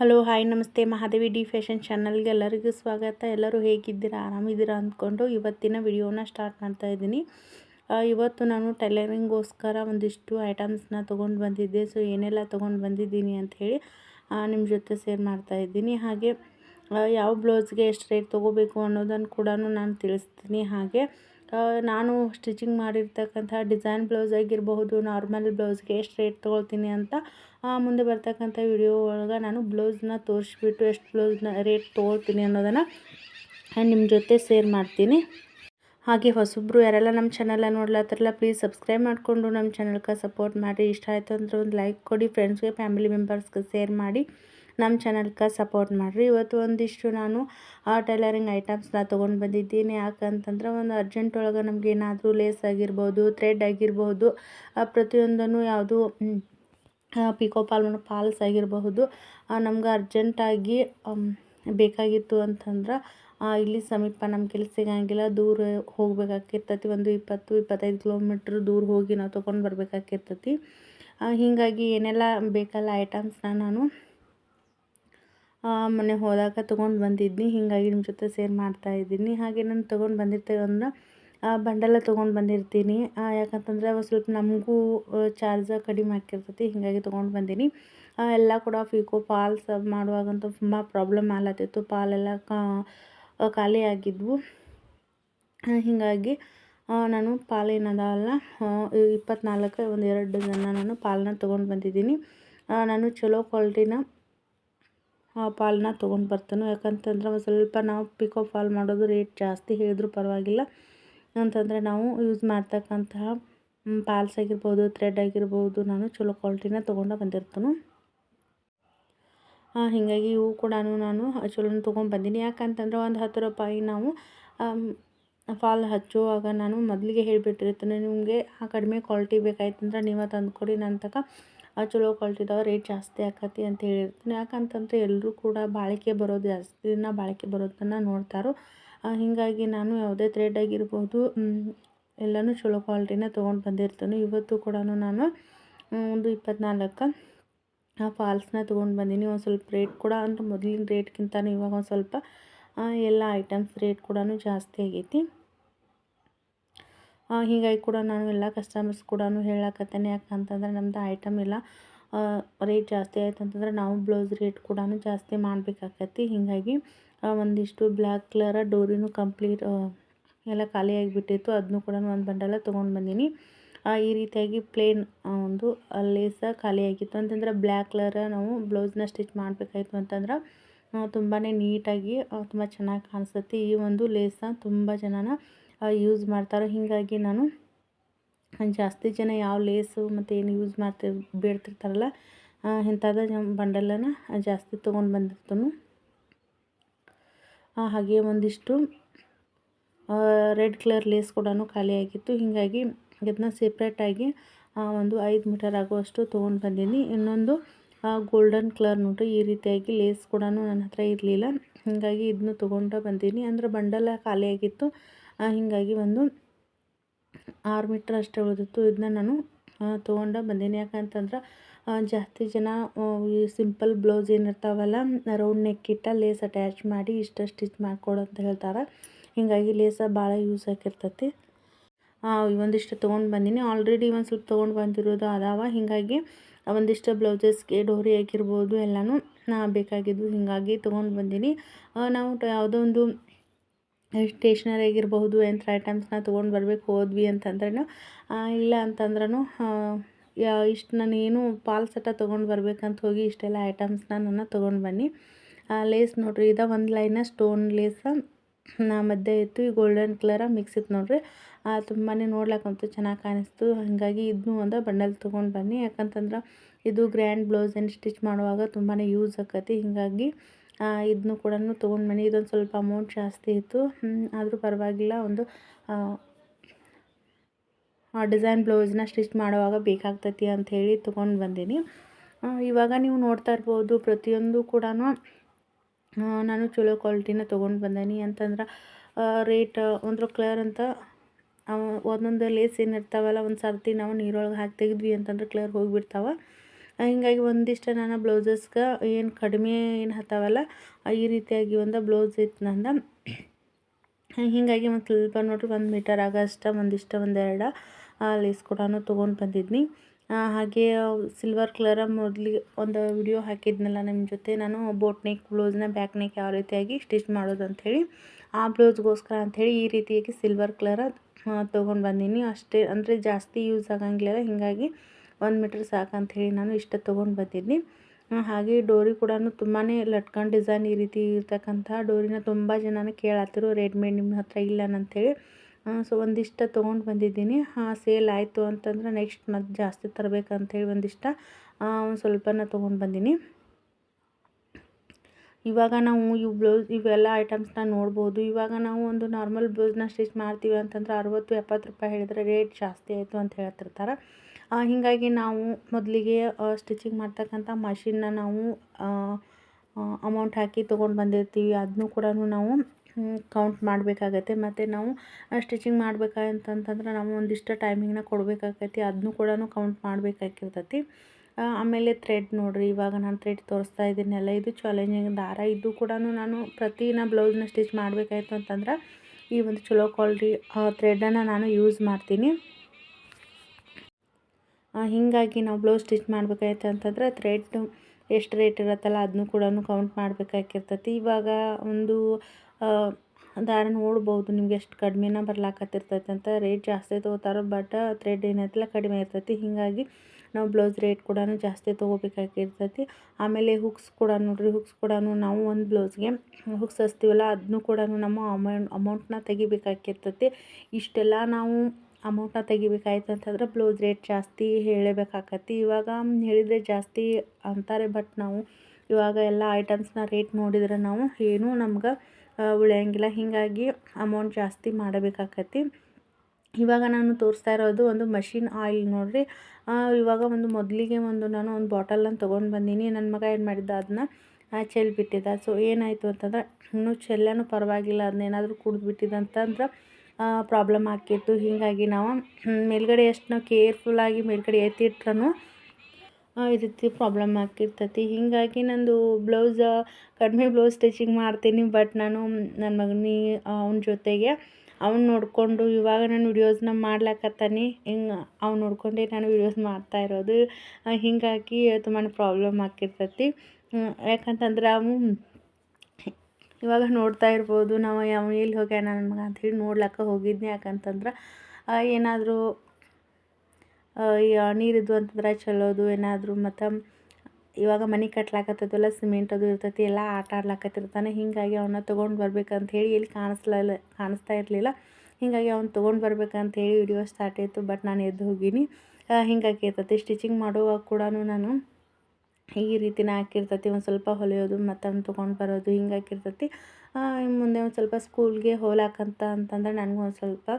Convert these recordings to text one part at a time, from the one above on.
Hello, hi, ನಮಸ್ತೆ. Mahadevi D fashion ಚಾನಲ್ಗೆ ಎಲ್ಲರಿಗೂ ಸ್ವಾಗತ. ಎಲ್ಲರೂ ಹೇಗಿದ್ದೀರಾ? ಆರಾಮಿದ್ದೀರಾ ಅಂದ್ಕೊಂಡು ಇವತ್ತಿನ ವಿಡಿಯೋನ ಸ್ಟಾರ್ಟ್ ಮಾಡ್ತಾ ಇದ್ದೀನಿ. ಇವತ್ತು ನಾನು ಟೈಲರಿಂಗೋಸ್ಕರ ಒಂದಿಷ್ಟು ಐಟಮ್ಸ್ನ ತೊಗೊಂಡು ಬಂದಿದ್ದೆ. ಸೊ, ಏನೆಲ್ಲ ತೊಗೊಂಡು ಬಂದಿದ್ದೀನಿ ಅಂತ ಹೇಳಿ ನಿಮ್ಮ ಜೊತೆ ಶೇರ್ ಮಾಡ್ತಾ ಇದ್ದೀನಿ. ಹಾಗೆ ಯಾವ ಬ್ಲೌಸ್ಗೆ ಎಷ್ಟು ರೇಟ್ ತೊಗೋಬೇಕು ಅನ್ನೋದನ್ನು ಕೂಡ ನಾನು ತಿಳಿಸ್ತೀನಿ. ಹಾಗೆ ನಾನು ಸ್ಟಿಚಿಂಗ್ ಮಾಡಿರ್ತಕ್ಕಂಥ ಡಿಸೈನ್ ಬ್ಲೌಸ್ ಆಗಿರಬಹುದು, ನಾರ್ಮಲ್ ಬ್ಲೌಸ್ಗೆ ಎಷ್ಟು ರೇಟ್ ತೊಗೊಳ್ತೀನಿ ಅಂತ ಮುಂದೆ ಬರ್ತಕ್ಕಂಥ ವಿಡಿಯೋ ಒಳಗೆ ನಾನು ಬ್ಲೌಸ್ನ ತೋರಿಸ್ಬಿಟ್ಟು ಎಷ್ಟು ಬ್ಲೌಸ್ನ ರೇಟ್ ತೊಗೊಳ್ತೀನಿ ಅನ್ನೋದನ್ನು ನಿಮ್ಮ ಜೊತೆ ಶೇರ್ ಮಾಡ್ತೀನಿ. ಹಾಗೆ ಹೊಸಬ್ರು ಯಾರೆಲ್ಲ ನಮ್ಮ ಚಾನಲ್ ನೋಡ್ಲತ್ತಾರಲ್ಲ ಪ್ಲೀಸ್ ಸಬ್ಸ್ಕ್ರೈಬ್ ಮಾಡಿಕೊಂಡು ನಮ್ಮ ಚಾನಲ್ಗೆ ಸಪೋರ್ಟ್ ಮಾಡಿ. ಇಷ್ಟ ಆಯಿತು ಅಂದ್ರೆ ಒಂದು ಲೈಕ್ ಕೊಡಿ ಫ್ರೆಂಡ್ಸ್ಗೆ ಫ್ಯಾಮಿಲಿ ಮೆಂಬರ್ಸ್ಗೆ ಶೇರ್ ಮಾಡಿ. ನಮ್ಮ ಚಾನಲ್ಗೆ ಸಪೋರ್ಟ್ ಮಾಡಿರಿ. ಇವತ್ತು ಒಂದಿಷ್ಟು ನಾನು ಟೈಲರಿಂಗ್ ಐಟಮ್ಸ್ನ ತೊಗೊಂಡು ಬಂದಿದ್ದೀನಿ. ಯಾಕಂತಂದ್ರೆ ಒಂದು ಅರ್ಜೆಂಟ್ ಒಳಗೆ ನಮ್ಗೆ ಏನಾದರೂ ಲೇಸ್ ಆಗಿರ್ಬೋದು ಥ್ರೆಡ್ ಆಗಿರ್ಬೋದು ಪ್ರತಿಯೊಂದನ್ನು ಯಾವುದು ಪಿಕೋ ಪಾಲ್ ಪಾಲ್ಸ್ ಆಗಿರಬಹುದು ನಮ್ಗೆ ಅರ್ಜೆಂಟಾಗಿ ಬೇಕಾಗಿತ್ತು ಅಂತಂದ್ರೆ ಇಲ್ಲಿ ಸಮೀಪ ನಮ್ಮ ಕೆಲಸ ಸಿಗಂಗಿಲ್ಲ. ದೂರ ಹೋಗ್ಬೇಕಾಗಿರ್ತೈತಿ ಒಂದು ಇಪ್ಪತ್ತು, ಇಪ್ಪತ್ತೈದು ಕಿಲೋಮೀಟ್ರ್ ದೂರ ಹೋಗಿ ನಾವು ತೊಗೊಂಡು ಬರ್ಬೇಕಾಗಿರ್ತೈತಿ ಹೀಗಾಗಿ ಏನೆಲ್ಲ ಬೇಕಲ್ಲ ಐಟಮ್ಸ್ನ ನಾನು ಮೊನ್ನೆ ಹೋದಾಗ ತೊಗೊಂಡು ಬಂದಿದ್ನಿ. ಹೀಗಾಗಿ ನಿಮ್ಮ ಜೊತೆ ಸೇರ್ ಮಾಡ್ತಾ ಇದ್ದೀನಿ. ಹಾಗೆ ನಾನು ತೊಗೊಂಡು ಬಂದಿರ್ತೇವೆ ಅಂದ್ರೆ ಬಂಡಲ್ಲ ತೊಗೊಂಡು ಬಂದಿರ್ತೀನಿ. ಯಾಕಂತಂದರೆ ಒಂದು ಸ್ವಲ್ಪ ನಮಗೂ ಚಾರ್ಜ ಕಡಿಮೆ ಆಗಿರ್ತೈತಿ ಹೀಗಾಗಿ ತೊಗೊಂಡು ಬಂದೀನಿ. ಎಲ್ಲ ಕೂಡ ಫಿಕೋ ಫಾಲ್ಸ್ ಮಾಡುವಾಗಂತೂ ತುಂಬ ಪ್ರಾಬ್ಲಮ್ ಆಗ್ಲತ್ತಿತ್ತು. ಪಾಲೆಲ್ಲ ಖಾಲಿ ಆಗಿದ್ವು. ಹೀಗಾಗಿ ನಾನು ಪಾಲು ಏನದಾವಲ್ಲ ಇಪ್ಪತ್ನಾಲ್ಕು ಒಂದು ಎರಡು ಜನ ನಾನು ಪಾಲನ್ನ ತೊಗೊಂಡು ಬಂದಿದ್ದೀನಿ. ನಾನು ಚಲೋ ಕ್ವಾಲಿಟಿನ ಪಾಲನ್ನ ತೊಗೊಂಡು ಬರ್ತಾನೆ? ಯಾಕಂತಂದ್ರೆ ಒಂದು ಸ್ವಲ್ಪ ನಾವು ಪಿಕೋ ಫಾಲ್ ಮಾಡೋದು ರೇಟ್ ಜಾಸ್ತಿ ಹೇಳಿದ್ರು ಪರವಾಗಿಲ್ಲ. ಅಂತಂದರೆ ನಾವು ಯೂಸ್ ಮಾಡ್ತಕ್ಕಂತಹ ಪಾಲ್ಸ್ ಆಗಿರ್ಬೋದು ಥ್ರೆಡ್ ಆಗಿರ್ಬೋದು, ನಾನು ಚಲೋ ಕ್ವಾಲಿಟಿನ ತೊಗೊಂಡು ಬಂದಿರ್ತಾನು. ಹೀಗಾಗಿ ಇವು ಕೂಡ ನಾನು ಚಲೋ ತೊಗೊಂಡು ಬಂದೀನಿ. ಯಾಕಂತಂದ್ರೆ ಒಂದು ಹತ್ತು ರೂಪಾಯಿ ನಾವು ಫಾಲ್ ಹಚ್ಚುವಾಗ ನಾನು ಮೊದಲಿಗೆ ಹೇಳಿಬಿಟ್ಟಿರ್ತೀನಿ, ನಿಮಗೆ ಕಡಿಮೆ ಕ್ವಾಲಿಟಿ ಬೇಕಾಯ್ತಂದ್ರೆ ನೀವೇ ತಂದುಕೊಡಿ ನನ್ನ ತಕ. ಚಲೋ ಕ್ವಾಲಿಟಿದವ ರೇಟ್ ಜಾಸ್ತಿ ಆಕತಿ ಅಂತ ಹೇಳಿರ್ತೀನಿ. ಯಾಕಂತಂದರೆ ಎಲ್ಲರೂ ಕೂಡ ಬಾಳಿಕೆ ಬರೋದು ಜಾಸ್ತಿ ದಿನ ಬಾಳಿಕೆ ಬರೋದನ್ನು ನೋಡ್ತಾರೋ ಹೀಗಾಗಿ ನಾನು ಯಾವುದೇ ಥ್ರೆಡ್ ಆಗಿರ್ಬೋದು ಎಲ್ಲನೂ ಚಲೋ ಕ್ವಾಲಿಟಿನ ತೊಗೊಂಡು ಬಂದಿರ್ತೀನಿ. ಇವತ್ತು ಕೂಡ ನಾನು ಒಂದು ಇಪ್ಪತ್ನಾಲ್ಕು ಫಾಲ್ಸ್ನ ತೊಗೊಂಡು ಬಂದೀನಿ. ಒಂದು ಸ್ವಲ್ಪ ರೇಟ್ ಕೂಡ, ಅಂದ್ರೆ ಮೊದಲಿನ ರೇಟ್ಗಿಂತ ಇವಾಗ ಒಂದು ಸ್ವಲ್ಪ ಎಲ್ಲ ಐಟಮ್ಸ್ ರೇಟ್ ಕೂಡ ಜಾಸ್ತಿ ಆಗೈತಿ. ಹೀಗಾಗಿ ಕೂಡ ನಾನು ಎಲ್ಲ ಕಸ್ಟಮರ್ಸ್ ಕೂಡ ಹೇಳಕತ್ತೇನೆ. ಯಾಕಂತಂದ್ರೆ ನಮ್ದು ಐಟಮ್ ಎಲ್ಲ ರೇಟ್ ಜಾಸ್ತಿ ಆಯ್ತು ಅಂತಂದ್ರೆ ನಾವು ಬ್ಲೌಸ್ ರೇಟ್ ಕೂಡ ಜಾಸ್ತಿ ಮಾಡಬೇಕಾಕತಿ. ಹೀಗಾಗಿ ಒಂದಿಷ್ಟು ಬ್ಲ್ಯಾಕ್ ಕಲರ ಡೋರಿನೂ ಕಂಪ್ಲೀಟ್ ಎಲ್ಲ ಖಾಲಿ ಬಿಟ್ಟಿತ್ತು ಅದನ್ನು ಕೂಡ ಒಂದು ಬಂಡಲ ತೊಗೊಂಡು ಬಂದೀನಿ. ಈ ರೀತಿಯಾಗಿ ಪ್ಲೇನ್ ಒಂದು ಲೇಸ ಖಾಲಿಯಾಗಿತ್ತು ಅಂತಂದ್ರೆ ಬ್ಲ್ಯಾಕ್ ಕಲರ ನಾವು ಬ್ಲೌಸ್ನ ಸ್ಟಿಚ್ ಮಾಡಬೇಕಾಯ್ತು ಅಂತಂದ್ರೆ ತುಂಬಾ ನೀಟಾಗಿ ತುಂಬ ಚೆನ್ನಾಗಿ ಕಾಣಿಸುತ್ತೆ. ಈ ಒಂದು ಲೇಸ ತುಂಬ ಜನನ ಯೂಸ್ ಮಾಡ್ತಾರೋ, ಹೀಗಾಗಿ ನಾನು ಜಾಸ್ತಿ ಜನ ಯಾವ ಲೇಸು ಮತ್ತು ಏನು ಯೂಸ್ ಮಾಡ್ತಿ, ಬೇಡ್ತಿರ್ತಾರಲ್ಲ ಇಂಥದ್ದು ಬಂಡಲನ್ನು ಜಾಸ್ತಿ ತೊಗೊಂಡು ಬಂದಿರ್ತನು. ಹಾಗೆ ಒಂದಿಷ್ಟು ರೆಡ್ ಕಲರ್ ಲೇಸ್ ಕೂಡ ಖಾಲಿಯಾಗಿತ್ತು ಹೀಗಾಗಿ ಇದನ್ನ ಸೆಪ್ರೇಟಾಗಿ ಒಂದು ಐದು ಮೀಟರ್ ಆಗುವಷ್ಟು ತೊಗೊಂಡು ಬಂದೀನಿ. ಇನ್ನೊಂದು ಗೋಲ್ಡನ್ ಕಲರ್ ನೋಡ್ರಿ ಈ ರೀತಿಯಾಗಿ ಲೇಸ್ ಕೂಡ ನನ್ನ ಹತ್ರ ಇರಲಿಲ್ಲ. ಹೀಗಾಗಿ ಇದನ್ನು ತೊಗೊಂಡು ಬಂದೀನಿ. ಅಂದ್ರೆ ಬಂಡಲ ಖಾಲಿಯಾಗಿತ್ತು ಹೀಗಾಗಿ ಒಂದು ಆರು ಮೀಟ್ರ್ ಅಷ್ಟೇ ಉಳಿದಿತ್ತು. ಇದನ್ನ ನಾನು ತೊಗೊಂಡು ಬಂದೀನಿ. ಯಾಕಂತಂದ್ರೆ ಜಾಸ್ತಿ ಜನ ಈ ಸಿಂಪಲ್ ಬ್ಲೌಸ್ ಏನಿರ್ತಾವಲ್ಲ ರೌಂಡ್ ನೆಕ್ ಇಟ್ಟ ಲೇಸ್ ಅಟ್ಯಾಚ್ ಮಾಡಿ ಇಷ್ಟ ಸ್ಟಿಚ್ ಮಾಡಿಕೊಡು ಅಂತ ಹೇಳ್ತಾರೆ. ಹೀಗಾಗಿ ಲೇಸ ಭಾಳ ಯೂಸ್ ಆಗಿರ್ತೈತಿ. ಒಂದಿಷ್ಟು ತೊಗೊಂಡು ಬಂದೀನಿ. ಆಲ್ರೆಡಿ ಒಂದು ಸ್ವಲ್ಪ ತೊಗೊಂಡು ಬಂದಿರೋದು ಅದಾವ. ಹೀಗಾಗಿ ಒಂದಿಷ್ಟು ಬ್ಲೌಸಸ್ಗೆ ಡೋರಿ ಆಗಿರ್ಬೋದು ಎಲ್ಲನೂ ಬೇಕಾಗಿದ್ದು ಹೀಗಾಗಿ ತೊಗೊಂಡು ಬಂದೀನಿ. ನಾವು ಯಾವುದೋ ಒಂದು ಸ್ಟೇಷ್ನರಿ ಆಗಿರಬಹುದು ಯಂತ್ರ ಐಟಮ್ಸ್ನ ತೊಗೊಂಡು ಬರ್ಬೇಕು, ಹೋದ್ವಿ ಅಂತಂದ್ರೂ ಇಲ್ಲ ಅಂತಂದ್ರೂ ಯಾ, ಇಷ್ಟು ನಾನು ಏನು ಪಾಲ್ ತೊಗೊಂಡು ಬರ್ಬೇಕಂತ ಹೋಗಿ ಇಷ್ಟೆಲ್ಲ ಐಟಮ್ಸ್ನ ನಾನು ತೊಗೊಂಡು ಬನ್ನಿ. ಲೇಸ್ ನೋಡಿರಿ, ಇದು ಒಂದು ಲೈನ ಸ್ಟೋನ್ ಲೇಸ, ನಾ ಮಧ್ಯೆ ಇತ್ತು, ಈ ಗೋಲ್ಡನ್ ಕಲರ ಮಿಕ್ಸ್ ಇತ್ತು ನೋಡಿರಿ. ತುಂಬಾ ನೋಡ್ಲಾಕಂತು ಚೆನ್ನಾಗಿ ಕಾಣಿಸ್ತು. ಹಾಗಾಗಿ ಇದನ್ನೂ ಒಂದು ಬಂಡಲ್ ತೊಗೊಂಡು ಬನ್ನಿ. ಯಾಕಂತಂದ್ರೆ ಇದು ಗ್ರ್ಯಾಂಡ್ ಬ್ಲೌಸ್ ಏನು ಸ್ಟಿಚ್ ಮಾಡುವಾಗ ತುಂಬಾ ಯೂಸ್ ಆಕತಿ. ಹೀಗಾಗಿ ಇದನ್ನು ಕೂಡ ತೊಗೊಂಡು ಬನ್ನಿ ಇದೊಂದು ಸ್ವಲ್ಪ ಅಮೌಂಟ್ ಜಾಸ್ತಿ ಇತ್ತು. ಆದರೂ ಪರವಾಗಿಲ್ಲ. ಒಂದು ಡಿಸೈನ್ ಬ್ಲೌಸ್ನ ಸ್ಟಿಚ್ ಮಾಡುವಾಗ ಬೇಕಾಗ್ತೈತಿ ಅಂಥೇಳಿ ತೊಗೊಂಡು ಬಂದೀನಿ. ಇವಾಗ ನೀವು ನೋಡ್ತಾ ಇರ್ಬೋದು, ಪ್ರತಿಯೊಂದು ಕೂಡ ನಾನು ಚಲೋ ಕ್ವಾಲಿಟಿನ ತೊಗೊಂಡು ಬಂದೀನಿ. ಅಂತಂದ್ರೆ ರೇಟ್ ಒಂದು ಕ್ಲಿಯರ್ ಅಂತ ಒಂದೊಂದು ಲೇಸ್ ಏನು ಇರ್ತಾವಲ್ಲ, ಒಂದು ಸರ್ತಿ ನಾವು ನೀರೊಳಗೆ ಹಾಕಿ ತೆಗೆದ್ವಿ ಅಂತಂದ್ರೆ ಕ್ಲಿಯರ್ ಹೋಗಿಬಿಡ್ತಾವೆ. ಹೀಗಾಗಿ ಒಂದಿಷ್ಟು ನಾನು ಬ್ಲೌಸಸ್ಗೆ ಏನು ಕಡಿಮೆ ಏನು ಹತ್ತಾವಲ್ಲ, ಈ ರೀತಿಯಾಗಿ ಒಂದು ಬ್ಲೌಸ್ ಇತ್ತು ನಂದು. ಹೀಗಾಗಿ ಒಂದು ಸ್ವಲ್ಪ ನೋಡ್ರಿ, ಒಂದು ಮೀಟರ್ ಆಗಷ್ಟು, ಒಂದಿಷ್ಟು ಒಂದೆರಡು ಲೇಸ್ ಕೂಡ ತೊಗೊಂಡು ಬಂದಿದ್ನಿ. ಹಾಗೆ ಸಿಲ್ವರ್ ಕಲರ ಮೊದಲಿಗೆ ಒಂದು ವಿಡಿಯೋ ಹಾಕಿದ್ನಲ್ಲ ನಿಮ್ಮ ಜೊತೆ, ನಾನು ಬೋಟ್ ನೆಕ್ ಬ್ಲೌಸ್ನ ಬ್ಯಾಕ್ ನೆಕ್ ಯಾವ ರೀತಿಯಾಗಿ ಸ್ಟಿಚ್ ಮಾಡೋದು ಅಂಥೇಳಿ ಆ ಬ್ಲೌಸ್ಗೋಸ್ಕರ ಅಂಥೇಳಿ ಈ ರೀತಿಯಾಗಿ ಸಿಲ್ವರ್ ಕಲರ ತೊಗೊಂಡು ಬಂದೀನಿ. ಅಷ್ಟೇ ಅಂದರೆ ಜಾಸ್ತಿ ಯೂಸ್ ಆಗಂಗಿಲ್ಲ, ಹೀಗಾಗಿ ಒಂದು ಮೀಟ್ರ್ ಹೇಳಿ ನಾನು ಇಷ್ಟ ತೊಗೊಂಡು ಬಂದಿದ್ದೀನಿ ಹಾಗೆ ಡೋರಿ ಕೂಡ ತುಂಬಾ ಲಟ್ಕನ್ ಡಿಸೈನ್ ಈ ರೀತಿ ಇರ್ತಕ್ಕಂಥ ಡೋರಿನ ತುಂಬ ಜನನ ಕೇಳತ್ತಿರು ರೆಡ್ಮೇಡ್ ನಿಮ್ಮ ಹತ್ರ ಇಲ್ಲ ಅಂಥೇಳಿ ಸೊ ಒಂದಿಷ್ಟು ತೊಗೊಂಡು ಬಂದಿದ್ದೀನಿ. ಹಾಂ ಸೇಲ್ ಆಯಿತು ಅಂತಂದ್ರೆ ನೆಕ್ಸ್ಟ್ ಮತ್ತೆ ಜಾಸ್ತಿ ತರಬೇಕಂಥೇಳಿ ಒಂದಿಷ್ಟು ಒಂದು ಸ್ವಲ್ಪನ ತೊಗೊಂಡು ಬಂದೀನಿ. ಇವಾಗ ನಾವು ಇವು ಬ್ಲೌಸ್, ಇವೆಲ್ಲ ಐಟಮ್ಸ್ನ ನೋಡ್ಬೋದು. ಇವಾಗ ನಾವು ಒಂದು ನಾರ್ಮಲ್ ಬ್ಲೌಸ್ನ ಸ್ಟಿಚ್ ಮಾಡ್ತೀವಿ ಅಂತಂದ್ರೆ ಅರವತ್ತು, ಎಪ್ಪತ್ತು ರೂಪಾಯಿ ಹೇಳಿದ್ರೆ ರೇಟ್ ಜಾಸ್ತಿ ಆಯಿತು ಅಂತ ಹೇಳ್ತಿರ್ತಾರೆ. ಹೀಗಾಗಿ ನಾವು ಮೊದಲಿಗೆ ಸ್ಟಿಚಿಂಗ್ ಮಾಡ್ತಕ್ಕಂಥ ಮಷಿನ್ನ ನಾವು ಅಮೌಂಟ್ ಹಾಕಿ ತೊಗೊಂಡು ಬಂದಿರ್ತೀವಿ. ಅದನ್ನು ಕೂಡ ನಾವು ಕೌಂಟ್ ಮಾಡಬೇಕಾಗತ್ತೆ. ಮತ್ತು ನಾವು ಸ್ಟಿಚಿಂಗ್ ಮಾಡ್ಬೇಕಂತಂತಂದ್ರೆ ನಾವು ಒಂದಿಷ್ಟು ಟೈಮಿಂಗ್ನ ಕೊಡಬೇಕಾಗತ್ತೆ. ಅದನ್ನು ಕೂಡ ಕೌಂಟ್ ಮಾಡಬೇಕಾಗಿರ್ತೈತಿ. ಆಮೇಲೆ ಥ್ರೆಡ್ ನೋಡಿರಿ. ಇವಾಗ ನಾನು ಥ್ರೆಡ್ ತೋರಿಸ್ತಾ ಇದ್ದೀನಲ್ಲ ಇದು ಚಾಲೆಂಜಿಂಗ್ ದಾರ. ಇದು ಕೂಡ ನಾನು ಪ್ರತಿನ ಬ್ಲೌಸ್ನ ಸ್ಟಿಚ್ ಮಾಡಬೇಕಾಯ್ತು ಅಂತಂದ್ರೆ, ಈ ಒಂದು ಚಲೋ ಕ್ವಾಲಿಟಿ ಥ್ರೆಡನ್ನು ನಾನು ಯೂಸ್ ಮಾಡ್ತೀನಿ. ಹೀಗಾಗಿ ನಾವು ಬ್ಲೌಸ್ ಸ್ಟಿಚ್ ಮಾಡ್ಬೇಕಾಯ್ತು ಅಂತಂದ್ರೆ ಥ್ರೆಡ್ ಎಷ್ಟು ರೇಟ್ ಇರುತ್ತಲ್ಲ ಅದನ್ನು ಕೂಡ ಕೌಂಟ್ ಮಾಡಬೇಕಾಗಿರ್ತೈತಿ ಇವಾಗ ಒಂದು ದಾರ ನೋಡ್ಬೋದು ನಿಮ್ಗೆ ಎಷ್ಟು ಕಡಿಮೆನ ಬರ್ಲಾಕತ್ತಿರ್ತೈತೆ ಅಂತ ರೇಟ್ ಜಾಸ್ತಿ ತೊಗೋತಾರೆ ಬಟ್ ಥ್ರೆಡ್ ಏನೈತಲ್ಲ ಕಡಿಮೆ ಇರ್ತೈತಿ. ಹೀಗಾಗಿ ನಾವು ಬ್ಲೌಸ್ ರೇಟ್ ಕೂಡ ಜಾಸ್ತಿ ತೊಗೋಬೇಕಾಗಿರ್ತೈತಿ ಆಮೇಲೆ ಹುಕ್ಸ್ ಕೂಡ ನೋಡಿರಿ ಹುಕ್ಸ್ ಕೂಡ ನಾವು ಒಂದು ಬ್ಲೌಸ್ಗೆ ಹುಕ್ಸ್ ಹಚ್ತೀವಲ್ಲ ಅದನ್ನು ಕೂಡ ನಮ್ಮ ಅಮೌಂಟ್ ಅಮೌಂಟ್ನ ತೆಗಿಬೇಕಾಗಿರ್ತೈತಿ ಇಷ್ಟೆಲ್ಲ ನಾವು ಅಮೌಂಟ್ನ ತೆಗಿಬೇಕಾಯ್ತು ಅಂತಂದ್ರೆ ಬ್ಲೌಸ್ ರೇಟ್ ಜಾಸ್ತಿ ಹೇಳಬೇಕಾಕತಿ ಇವಾಗ ಹೇಳಿದರೆ ಜಾಸ್ತಿ ಅಂತಾರೆ ಬಟ್ ನಾವು ಇವಾಗ ಎಲ್ಲ ಐಟಮ್ಸ್ನ ರೇಟ್ ನೋಡಿದ್ರೆ ನಾವು ಏನೂ ನಮ್ಗೆ ಉಳಿಯಂಗಿಲ್ಲ. ಹೀಗಾಗಿ ಅಮೌಂಟ್ ಜಾಸ್ತಿ ಮಾಡಬೇಕಾಕತಿ ಇವಾಗ ನಾನು ತೋರಿಸ್ತಾ ಇರೋದು ಒಂದು ಮಷಿನ್ ಆಯಿಲ್ ನೋಡಿರಿ. ಇವಾಗ ಒಂದು ಮೊದಲಿಗೆ ಒಂದು ನಾನು ಒಂದು ಬಾಟಲನ್ನು ತೊಗೊಂಡು ಬಂದೀನಿ. ನನ್ನ ಮಗ ಏನು ಮಾಡಿದ್ದ ಅದನ್ನ ಚೆಲ್ಬಿಟ್ಟಿದ್ದ ಸೊ ಏನಾಯಿತು ಅಂತಂದ್ರೆ, ಇನ್ನೂ ಚೆಲ್ಲನೂ ಪರವಾಗಿಲ್ಲ. ಅದನ್ನೇನಾದರೂ ಕುಡ್ದು ಬಿಟ್ಟಿದ್ದಂತಂದ್ರೆ ಪ್ರಾಬ್ಲಮ್ ಆಕ್ಕಿತ್ತು. ಹೀಗಾಗಿ ನಾವು ಮೇಲುಗಡೆ ಎಷ್ಟು ನಾವು ಕೇರ್ಫುಲ್ಲಾಗಿ ಮೇಲ್ಗಡೆ ಎತ್ತಿಟ್ರೂ ಈ ರೀತಿ ಪ್ರಾಬ್ಲಮ್ ಆಗ್ತಿರ್ತೈತಿ ಹೀಗಾಗಿ ನಂದು ಬ್ಲೌಸ್ ಕಡಿಮೆ ಬ್ಲೌಸ್ ಸ್ಟಿಚಿಂಗ್ ಮಾಡ್ತೀನಿ ಬಟ್ ನಾನು ನನ್ನ ಮಗನಿಗೆ ಅವನ ಜೊತೆಗೆ ಅವನು ನೋಡಿಕೊಂಡು ಇವಾಗ ನಾನು ವಿಡಿಯೋಸ್ನ ಮಾಡ್ಲಾಕತ್ತಾನೆ. ಹಿಂಗೆ ಅವ್ನು ನೋಡ್ಕೊಂಡೇ ನಾನು ವಿಡಿಯೋಸ್ ಮಾಡ್ತಾ ಇರೋದು. ಹೀಗಾಗಿ ತುಂಬಾ ಪ್ರಾಬ್ಲಮ್ ಆಗ್ತಿರ್ತೈತಿ ಯಾಕಂತಂದ್ರೆ ಅವು ಇವಾಗ ನೋಡ್ತಾ ಇರ್ಬೋದು, ನಾವು ಯಾವ ಎಲ್ಲಿ ಹೋಗ್ಯಾನ ನನ್ನ ಮಗ ಅಂಥೇಳಿ ನೋಡ್ಲಿಕ್ಕೆ ಹೋಗಿದ್ನಿ. ಯಾಕಂತಂದ್ರೆ ಏನಾದರೂ ನೀರಿದ್ದು ಅಂತಂದ್ರೆ ಚಲೋದು ಏನಾದರೂ ಮತ್ತು ಇವಾಗ ಮನೆ ಕಟ್ಲಾಕತ್ತದಲ್ಲ ಸಿಮೆಂಟ್ ಅದು ಇರ್ತೈತಿ, ಎಲ್ಲ ಆಟ ಆಡ್ಲಾಕತ್ತಿರ್ತಾನೆ. ಹೀಗಾಗಿ ಅವನ್ನ ತೊಗೊಂಡು ಬರ್ಬೇಕಂತ ಹೇಳಿ ಎಲ್ಲಿ ಕಾಣಿಸ್ಲಿಲ್ಲ, ಕಾಣಿಸ್ತಾ ಇರಲಿಲ್ಲ. ಹೀಗಾಗಿ ಅವ್ನು ತೊಗೊಂಡು ಬರ್ಬೇಕಂತ ಹೇಳಿ ವಿಡಿಯೋ ಸ್ಟಾರ್ಟ್ ಆಯಿತು, ಬಟ್ ನಾನು ಎದ್ದು ಹೋಗೀನಿ. ಹಿಂಗಾಗಿ ಇರ್ತೈತಿ ಸ್ಟಿಚಿಂಗ್ ಮಾಡುವಾಗ ಕೂಡ ನಾನು ಈ ರೀತಿನ ಹಾಕಿರ್ತೈತಿ. ಒಂದು ಸ್ವಲ್ಪ ಹೊಲಿಯೋದು, ಮತ್ತು ಅವ್ನು ತೊಗೊಂಡು ಬರೋದು ಹಿಂಗೆ ಹಾಕಿರ್ತೈತಿ. ಮುಂದೆ ಒಂದು ಸ್ವಲ್ಪ ಸ್ಕೂಲ್ಗೆ ಹೋಲಾಕಂತ ಅಂತಂದ್ರೆ ನನಗೂ ಒಂದು ಸ್ವಲ್ಪ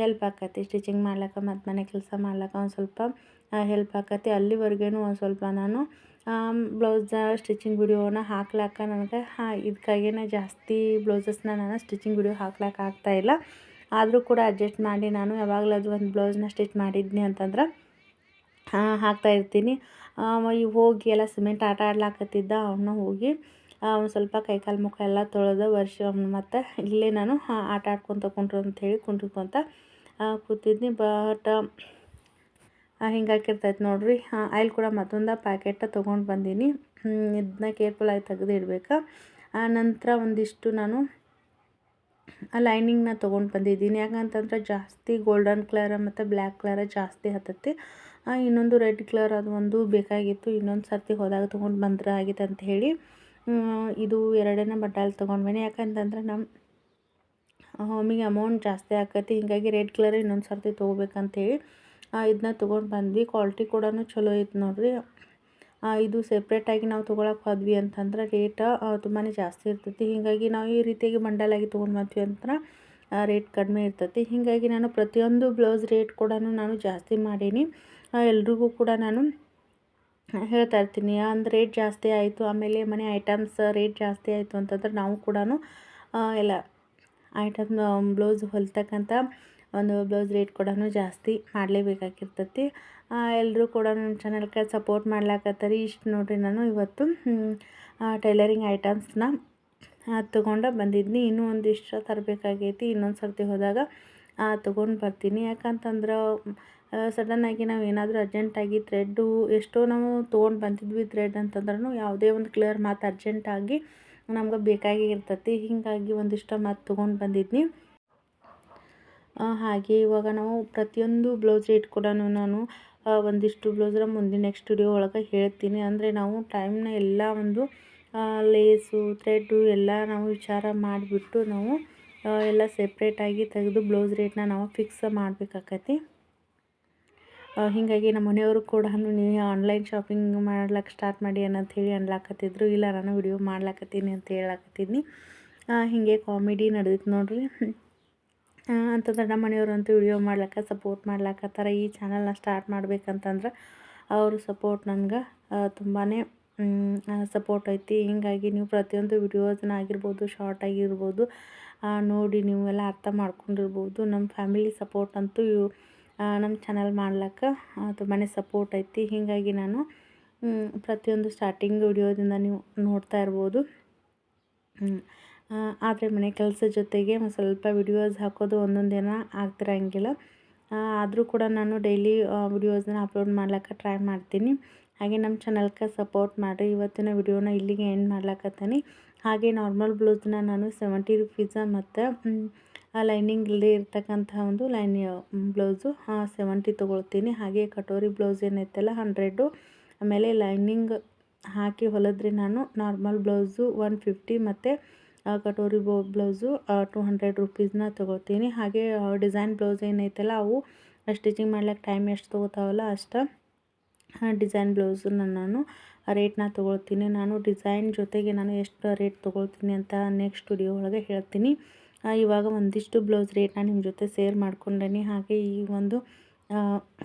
ಹೆಲ್ಪ್ ಆಕತಿ. ಸ್ಟಿಚಿಂಗ್ ಮಾಡ್ಲಿಕ್ಕೆ ಮತ್ತು ಮನೆ ಕೆಲಸ ಮಾಡ್ಲಿಕ್ಕೆ ಒಂದು ಸ್ವಲ್ಪ ಹೆಲ್ಪ್ ಆಕತಿ. ಅಲ್ಲಿವರೆಗೂ ಒಂದು ಸ್ವಲ್ಪ ನಾನು ಬ್ಲೌಸ ಸ್ಟಿಚಿಂಗ್ ವಿಡಿಯೋನ ಹಾಕ್ಲಾಕ ನನಗೆ, ಹಾಂ ಇದಕ್ಕಾಗೇನೆ ಜಾಸ್ತಿ ಬ್ಲೌಸಸ್ನ ನಾನು ಸ್ಟಿಚಿಂಗ್ ವಿಡಿಯೋ ಹಾಕ್ಲಿಕ್ಕೆ ಆಗ್ತಾಯಿಲ್ಲ ಆದರೂ ಕೂಡ ಅಡ್ಜಸ್ಟ್ ಮಾಡಿ ನಾನು ಯಾವಾಗಲಾದ್ರೂ ಒಂದು ಬ್ಲೌಸ್ನ ಸ್ಟಿಚ್ ಮಾಡಿದ್ನಿ ಅಂತಂದ್ರೆ ಹಾಕ್ತಾಯಿರ್ತೀನಿ ಹೋಗಿ ಎಲ್ಲ ಸಿಮೆಂಟ್ ಆಟ ಆಡ್ಲಾಕತ್ತಿದ್ದ ಅವನ್ನ ಹೋಗಿ ಅವ್ನು ಸ್ವಲ್ಪ ಕೈಕಾಲು ಮುಖ ಎಲ್ಲ ತೊಳೆದು ವರ್ಷ ಮತ್ತು ಇಲ್ಲೇ ನಾನು ಆಟ ಆಡ್ಕೊತ ಕುಂಟ್ರು ಅಂಥೇಳಿ ಕುಂಟ್ಕೊತ ಕೂತಿದ್ನಿ. ಬಟ್ ಹಿಂಗಾಕಿರ್ತೈತೆ ನೋಡಿರಿ. ಆಯಿಲ್ ಕೂಡ ಮತ್ತೊಂದು ಪ್ಯಾಕೆಟ್ ತೊಗೊಂಡು ಬಂದೀನಿ. ಇದನ್ನ ಕೇರ್ಫುಲ್ಲಾಗಿ ತೆಗೆದು ಇಡಬೇಕು ನಂತರ ಒಂದಿಷ್ಟು ನಾನು ಲೈನಿಂಗ್ನ ತೊಗೊಂಡು ಬಂದಿದ್ದೀನಿ. ಯಾಕಂತಂದ್ರೆ ಜಾಸ್ತಿ ಗೋಲ್ಡನ್ ಕಲರ್ ಮತ್ತು ಬ್ಲ್ಯಾಕ್ ಕಲರ ಜಾಸ್ತಿ ಹತ್ತೈತಿ ಇನ್ನೊಂದು ರೆಡ್ ಕಲರ್ ಅದು ಒಂದು ಬೇಕಾಗಿತ್ತು. ಇನ್ನೊಂದು ಸರ್ತಿ ಹೋದಾಗ ತೊಗೊಂಡು ಬಂದ್ರೆ ಆಗಿತ್ತು ಅಂತ ಹೇಳಿ ಇದು ಎರಡನೇ ಬಟ್ಟಲ್ ತೊಗೊಂಡ್ಬನಿ ಯಾಕಂತಂದ್ರೆ ನಮ್ಮ ಹೋಮಿಗೆ ಅಮೌಂಟ್ ಜಾಸ್ತಿ ಆಕತಿ ಹೀಗಾಗಿ ರೆಡ್ ಕಲರ್ ಇನ್ನೊಂದು ಸರ್ತಿ ತೊಗೋಬೇಕಂತೇಳಿ ಇದನ್ನ ತೊಗೊಂಡು ಬಂದ್ವಿ. ಕ್ವಾಲಿಟಿ ಕೂಡ ಚಲೋ ಐತೆ ನೋಡಿರಿ. ಇದು ಸೆಪ್ರೇಟಾಗಿ ನಾವು ತೊಗೊಳಕ್ಕೆ ಹೋದ್ವಿ ಅಂತಂದ್ರೆ ರೇಟ ತುಂಬಾ ಜಾಸ್ತಿ ಇರ್ತೈತಿ. ಹೀಗಾಗಿ ನಾವು ಈ ರೀತಿಯಾಗಿ ಮಂಡಲಾಗಿ ತೊಗೊಂಡು ಬಂದ್ವಿ ಅಂತಂದ್ರೆ ರೇಟ್ ಕಡಿಮೆ ಇರ್ತೈತಿ. ಹೀಗಾಗಿ ನಾನು ಪ್ರತಿಯೊಂದು ಬ್ಲೌಸ್ ರೇಟ್ ಕೂಡ ನಾನು ಜಾಸ್ತಿ ಮಾಡೀನಿ. ಎಲ್ರಿಗೂ ಕೂಡ ನಾನು ಹೇಳ್ತಾ ಇರ್ತೀನಿ ಅಂದ್ರೆ ರೇಟ್ ಜಾಸ್ತಿ ಆಯಿತು, ಆಮೇಲೆ ಮನೆ ಐಟಮ್ಸ್ ರೇಟ್ ಜಾಸ್ತಿ ಆಯಿತು ಅಂತಂದ್ರೆ ನಾವು ಕೂಡ ಎಲ್ಲ ಐಟಮ್ ಬ್ಲೌಸ್ ಹೊಲ್ತಕ್ಕಂಥ ಒಂದು ಬ್ಲೌಸ್ ರೇಟ್ ಕೂಡ ಜಾಸ್ತಿ ಮಾಡಲೇಬೇಕಾಗಿರ್ತೈತಿ. ಎಲ್ಲರೂ ಕೂಡ ನನ್ನ ಚಾನಲ್ಗೆ ಸಪೋರ್ಟ್ ಮಾಡ್ಲಾಕತ್ತರಿ. ಇಷ್ಟು ನೋಡಿರಿ ನಾನು ಇವತ್ತು ಟೈಲರಿಂಗ್ ಐಟಮ್ಸ್ನ ತೊಗೊಂಡು ಬಂದಿದ್ನಿ. ಇನ್ನೂ ಒಂದಿಷ್ಟು ತರಬೇಕಾಗೈತಿ. ಇನ್ನೊಂದು ಸರ್ತಿ ಹೋದಾಗ ತೊಗೊಂಡು ಬರ್ತೀನಿ. ಯಾಕಂತಂದ್ರೆ ಸಡನ್ನಾಗಿ ನಾವು ಏನಾದರೂ ಅರ್ಜೆಂಟಾಗಿ ಥ್ರೆಡ್ಡು ಎಷ್ಟೋ ನಾವು ತೊಗೊಂಡು ಬಂದಿದ್ವಿ ಥ್ರೆಡ್ ಅಂತಂದ್ರೂ ಯಾವುದೇ ಒಂದು ಕ್ಲಿಯರ್ ಮಾತು ಅರ್ಜೆಂಟಾಗಿ ನಮ್ಗೆ ಬೇಕಾಗಿ ಇರ್ತೈತಿ ಹೀಗಾಗಿ ಒಂದಿಷ್ಟು ಮಾತು ತೊಗೊಂಡು ಬಂದಿದ್ನಿ. ಹಾಗೆ ಇವಾಗ ನಾವು ಪ್ರತಿಯೊಂದು ಬ್ಲೌಸ್ ರೇಟ್ ಕೂಡ ನಾನು ಒಂದಿಷ್ಟು ಬ್ಲೌಸ್ರ ಮುಂದಿನ ನೆಕ್ಸ್ಟ್ ವಿಡಿಯೋ ಒಳಗೆ ಹೇಳ್ತೀನಿ. ಅಂದರೆ ನಾವು ಟೈಮ್ನ ಎಲ್ಲ ಒಂದು ಲೇಸು ಥ್ರೆಡ್ಡು ಎಲ್ಲ ನಾವು ವಿಚಾರ ಮಾಡಿಬಿಟ್ಟು ನಾವು ಎಲ್ಲ ಸೆಪ್ರೇಟಾಗಿ ತೆಗೆದು ಬ್ಲೌಸ್ ರೇಟ್ನ ನಾವು ಫಿಕ್ಸ್ ಮಾಡಬೇಕಾಕತಿ. ಹೀಗಾಗಿ ನಮ್ಮ ಮನೆಯವರು ಕೂಡ ನೀವು ಆನ್ಲೈನ್ ಶಾಪಿಂಗ್ ಮಾಡ್ಲಿಕ್ಕೆ ಸ್ಟಾರ್ಟ್ ಮಾಡಿ ಅನ್ನೋದು ಹೇಳಿ ಅನ್ಲಾಕತ್ತಿದ್ರು. ಇಲ್ಲ, ನಾನು ವಿಡಿಯೋ ಮಾಡ್ಲಾಕತ್ತೀನಿ ಅಂತ ಹೇಳಾಕತ್ತೀನಿ ಹೀಗೆ ಕಾಮಿಡಿ ನಡೆದಿತ್ತು ನೋಡ್ರಿ. ಅಂತಂದ್ರೆ ನಮ್ಮ ಮನೆಯವ್ರಂತೂ ವಿಡಿಯೋ ಮಾಡ್ಲಿಕ್ಕೆ ಸಪೋರ್ಟ್ ಮಾಡ್ಲಕ್ಕತ್ತಾರ ಈ ಚಾನಲ್ನ ಸ್ಟಾರ್ಟ್ ಮಾಡ್ಬೇಕಂತಂದ್ರೆ ಅವರು ಸಪೋರ್ಟ್ ನನಗೆ ತುಂಬಾ ಸಪೋರ್ಟ್ ಐತಿ. ಹೀಗಾಗಿ ನೀವು ಪ್ರತಿಯೊಂದು ವಿಡಿಯೋಸ್ನ ಆಗಿರ್ಬೋದು ಶಾರ್ಟ್ ಆಗಿರ್ಬೋದು ನೋಡಿ ನೀವೆಲ್ಲ ಅರ್ಥ ಮಾಡ್ಕೊಂಡಿರ್ಬೋದು. ನಮ್ಮ ಫ್ಯಾಮಿಲಿ ಸಪೋರ್ಟ್ ಅಂತೂ ನಮ್ಮ ಚಾನಲ್ ಮಾಡ್ಲಿಕ್ಕೆ ತುಂಬಾ ಸಪೋರ್ಟ್ ಐತಿ. ಹೀಗಾಗಿ ನಾನು ಪ್ರತಿಯೊಂದು ಸ್ಟಾರ್ಟಿಂಗ್ ವಿಡಿಯೋದಿಂದ ನೀವು ನೋಡ್ತಾ ಇರ್ಬೋದು. ಆದರೆ ಮನೆ ಕೆಲಸ ಜೊತೆಗೆ ಒಂದು ಸ್ವಲ್ಪ ವಿಡಿಯೋಸ್ ಹಾಕೋದು ಒಂದೊಂದು ದಿನ ಆಗ್ತಿರಂಗಿಲ್ಲ. ಆದರೂ ಕೂಡ ನಾನು ಡೈಲಿ ವಿಡಿಯೋಸ್ನ ಅಪ್ಲೋಡ್ ಮಾಡ್ಲಿಕ್ಕೆ ಟ್ರೈ ಮಾಡ್ತೀನಿ. ಹಾಗೆ ನಮ್ಮ ಚಾನಲ್ಗೆ ಸಪೋರ್ಟ್ ಮಾಡಿರಿ. ಇವತ್ತಿನ ವಿಡಿಯೋನ ಇಲ್ಲಿಗೆ ಎಂಡ್ ಮಾಡ್ಲಕ್ಕತ್ತೀನಿ ಹಾಗೆ ನಾರ್ಮಲ್ ಬ್ಲೌಸ್ನ ನಾನು ಸೆವೆಂಟಿ ರುಪೀಸ ಮತ್ತು ಲೈನಿಂಗ್ ಇಲ್ಲದೆ ಇರ್ತಕ್ಕಂಥ ಒಂದು ಲೈನ್ ಬ್ಲೌಸು ಸೆವೆಂಟಿ ತೊಗೊಳ್ತೀನಿ. ಹಾಗೆ ಕಟೋರಿ ಬ್ಲೌಸ್ ಏನೈತಲ್ಲ ಹಂಡ್ರೆಡು ಆಮೇಲೆ ಲೈನಿಂಗ್ ಹಾಕಿ ಹೊಲಿದ್ರೆ ನಾನು ನಾರ್ಮಲ್ ಬ್ಲೌಸು ಒನ್ ಫಿಫ್ಟಿ ಮತ್ತು ಕಟೋರಿ ಬ್ಲೌಸು ಟು ಹಂಡ್ರೆಡ್ ರುಪೀಸ್ನ ತೊಗೋತೀನಿ. ಹಾಗೆ ಡಿಸೈನ್ ಬ್ಲೌಸ್ ಏನೈತಲ್ಲ, ಅವು ಸ್ಟಿಚಿಂಗ್ ಮಾಡ್ಲಿಕ್ಕೆ ಟೈಮ್ ಎಷ್ಟು ತೊಗೋತಾವಲ್ಲ ಅಷ್ಟು ಡಿಸೈನ್ ಬ್ಲೌಸನ್ನ ನಾನು ರೇಟ್ನ ತೊಗೊಳ್ತೀನಿ. ನಾನು ಡಿಸೈನ್ ಜೊತೆಗೆ ನಾನು ಎಷ್ಟು ರೇಟ್ ತೊಗೊಳ್ತೀನಿ ಅಂತ ನೆಕ್ಸ್ಟ್ ವಿಡಿಯೋ ಒಳಗೆ ಹೇಳ್ತೀನಿ. ಇವಾಗ ಒಂದಿಷ್ಟು ಬ್ಲೌಸ್ ರೇಟ್ನ ನಿಮ್ಮ ಜೊತೆ ಸೇರ್ ಮಾಡ್ಕೊಂಡೇನಿ. ಹಾಗೆ ಈ ಒಂದು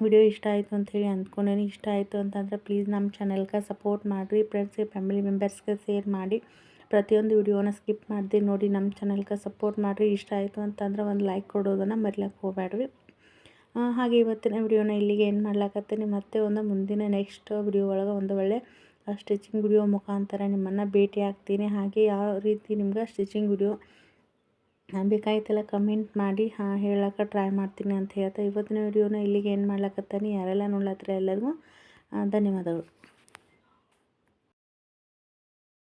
ವಿಡಿಯೋ ಇಷ್ಟ ಆಯಿತು ಅಂಥೇಳಿ ಅಂದ್ಕೊಂಡೇನಿ. ಇಷ್ಟ ಆಯಿತು ಅಂತಂದರೆ ಪ್ಲೀಸ್ ನಮ್ಮ ಚಾನೆಲ್ಗೆ ಸಪೋರ್ಟ್ ಮಾಡಿರಿ. ಫ್ರೆಂಡ್ಸ್ಗೆ ಫ್ಯಾಮಿಲಿ ಮೆಂಬರ್ಸ್ಗೆ ಸೇರ್ ಮಾಡಿ. ಪ್ರತಿಯೊಂದು ವಿಡಿಯೋನ ಸ್ಕಿಪ್ ಮಾಡಿದೆ ನೋಡಿ ನಮ್ಮ ಚಾನಲ್ಗೆ ಸಪೋರ್ಟ್ ಮಾಡಿರಿ, ಇಷ್ಟ ಆಯಿತು ಅಂತಂದ್ರೆ ಒಂದು ಲೈಕ್ ಕೊಡೋದನ್ನು ಮರಿಲಕ್ಕೆ ಹೋಗಬೇಡ್ರಿ. ಹಾಗೆ ಇವತ್ತಿನ ವಿಡಿಯೋನ ಇಲ್ಲಿಗೆ ಏನು ಮಾಡ್ಲಾಕತ್ತೀನಿ. ಮತ್ತೆ ಒಂದು ಮುಂದಿನ ನೆಕ್ಸ್ಟ್ ವಿಡಿಯೋ ಒಳಗೆ ಒಂದು ಒಳ್ಳೆ ಸ್ಟಿಚಿಂಗ್ ವಿಡಿಯೋ ಮುಖಾಂತರ ನಿಮ್ಮನ್ನು ಭೇಟಿ ಆಗ್ತೀನಿ. ಹಾಗೆ ಯಾವ ರೀತಿ ನಿಮ್ಗೆ ಸ್ಟಿಚಿಂಗ್ ವಿಡಿಯೋ ಬೇಕಾಯ್ತಲ್ಲ ಕಮೆಂಟ್ ಮಾಡಿ, ಹಾಂ ಹೇಳಕ್ಕೆ ಟ್ರೈ ಮಾಡ್ತೀನಿ ಅಂತ ಹೇಳ್ತಾ ಇವತ್ತಿನ ವಿಡಿಯೋನ ಇಲ್ಲಿಗೆ ಏನು ಮಾಡ್ಲಾಕತ್ತೀನಿ. ಯಾರೆಲ್ಲ ನೋಡ್ಲತ್ತಿರ ಎಲ್ಲರಿಗೂ ಧನ್ಯವಾದಗಳು.